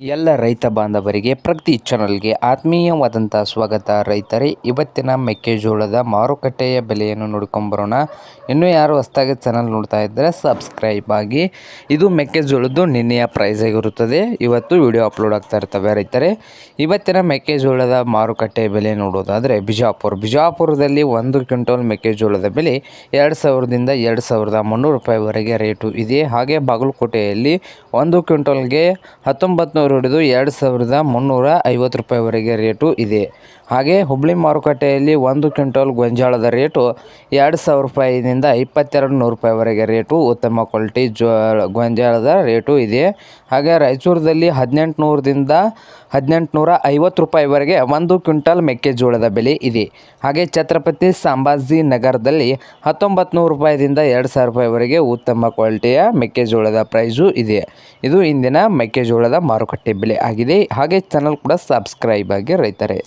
ಎಲ್ಲ ರೈತ ಬಾಂಧವರಿಗೆ ಪ್ರಗತಿ ಚಾನಲ್ಗೆ ಆತ್ಮೀಯವಾದಂಥ ಸ್ವಾಗತ. ರೈತರೇ, ಇವತ್ತಿನ ಮೆಕ್ಕೆಜೋಳದ ಮಾರುಕಟ್ಟೆಯ ಬೆಲೆಯನ್ನು ನೋಡ್ಕೊಂಬರೋಣ. ಇನ್ನೂ ಯಾರು ಹೊಸ್ದಾಗಿ ಚಾನಲ್ ನೋಡ್ತಾ ಇದ್ದರೆ ಸಬ್ಸ್ಕ್ರೈಬ್ ಆಗಿ. ಇದು ಮೆಕ್ಕೆಜೋಳದ್ದು ನಿನ್ನೆಯ ಪ್ರೈಸ್ ಆಗಿರುತ್ತದೆ. ಇವತ್ತು ವಿಡಿಯೋ ಅಪ್ಲೋಡ್ ಆಗ್ತಾ ಇರ್ತವೆ ರೈತರೇ. ಇವತ್ತಿನ ಮೆಕ್ಕೆಜೋಳದ ಮಾರುಕಟ್ಟೆ ಬೆಲೆ ನೋಡೋದಾದರೆ ಬಿಜಾಪುರ. ಬಿಜಾಪುರದಲ್ಲಿ ಒಂದು ಕ್ವಿಂಟಲ್ ಮೆಕ್ಕೆಜೋಳದ ಬೆಲೆ ಎರಡು ಸಾವಿರದಿಂದ ಎರಡು ಸಾವಿರದ ಮುನ್ನೂರು ರೂಪಾಯಿವರೆಗೆ ರೇಟು ಇದೆ. ಹಾಗೆ ಬಾಗಲಕೋಟೆಯಲ್ಲಿ ಒಂದು ಕ್ವಿಂಟಲ್ಗೆ ಹತ್ತೊಂಬತ್ತು ನೂರು ಹಿಡಿದು ಎರಡು ಸಾವಿರದ ಮುನ್ನೂರ ಐವತ್ತು ರೂಪಾಯಿವರೆಗೆ ರೇಟು ಇದೆ. ಹಾಗೆ ಹುಬ್ಳಿ ಮಾರುಕಟ್ಟೆಯಲ್ಲಿ ಒಂದು ಕ್ವಿಂಟಲ್ ಗೊಂಜಾಳದ ರೇಟು ಎರಡು ಸಾವಿರ ರೂಪಾಯಿನಿಂದ ಇಪ್ಪತ್ತೆರಡು ನೂರು ರೂಪಾಯಿವರೆಗೆ ರೇಟು, ಉತ್ತಮ ಕ್ವಾಲಿಟಿ ಜೋಳ ಗೊಂಜಾಳದ ರೇಟು ಇದೆ. ಹಾಗೆ ರಾಯಚೂರದಲ್ಲಿ ಹದಿನೆಂಟು ನೂರದಿಂದ ಹದಿನೆಂಟು ನೂರ ಐವತ್ತು ರೂಪಾಯಿವರೆಗೆ ಒಂದು ಕ್ವಿಂಟಲ್ ಮೆಕ್ಕೆಜೋಳದ ಬೆಲೆ ಇದೆ. ಹಾಗೆ ಛತ್ರಪತಿ ಸಂಭಾಜಿ ನಗರದಲ್ಲಿ ಹತ್ತೊಂಬತ್ತು ನೂರು ರೂಪಾಯಿದಿಂದ ಎರಡು ಸಾವಿರ ರೂಪಾಯಿವರೆಗೆ ಉತ್ತಮ ಕ್ವಾಲಿಟಿಯ ಮೆಕ್ಕೆಜೋಳದ ಪ್ರೈಸು ಇದೆ. ಇದು ಇಂದಿನ ಮೆಕ್ಕೆಜೋಳದ ಮಾರುಕಟ್ಟೆ ಬೆಲೆ ಆಗಿದೆ. ಹಾಗೆ ಚಾನಲ್ ಕೂಡ ಸಬ್ಸ್ಕ್ರೈಬ್ ಆಗಿ ರೈತರೇ.